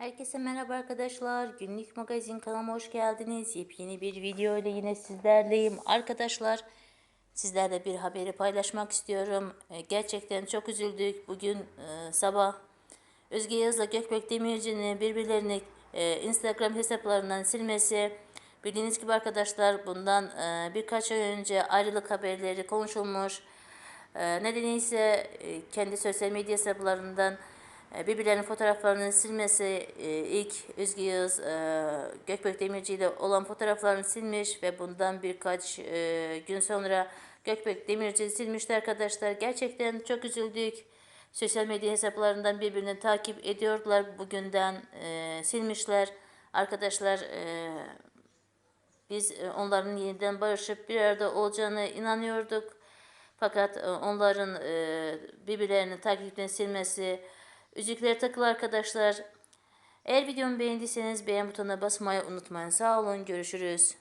Herkese merhaba arkadaşlar. Günlük magazin kanalıma hoş geldiniz. Yepyeni bir video ile yine sizlerleyim. Arkadaşlar sizlerle bir haberi paylaşmak istiyorum. E, Gerçekten çok üzüldük. Bugün e, sabah Özge Yaz'la Gökbek Demirci'nin birbirlerini e, Instagram hesaplarından silmesi. Bildiğiniz gibi arkadaşlar bundan birkaç ay önce ayrılık haberleri konuşulmuş. E, nedeni ise e, kendi sosyal medya hesaplarından birbirlerinin fotoğraflarını silmesi e, ilk Özge Yağız e, Gökbek Demirci ile olan fotoğraflarını silmiş ve bundan birkaç e, gün sonra Gökbek Demirci silmişti arkadaşlar. Gerçekten çok üzüldük. Sosyal medya hesaplarından birbirini takip ediyordular. Bugünden e, silmişler. Arkadaşlar e, biz e, onların yeniden barışıp bir arada olacağını inanıyorduk. Fakat e, onların e, birbirlerini takipten silmesi üzükleri takılı arkadaşlar. Eğer videomu beğendiyseniz beğen butonuna basmayı unutmayın. Sağ olun görüşürüz.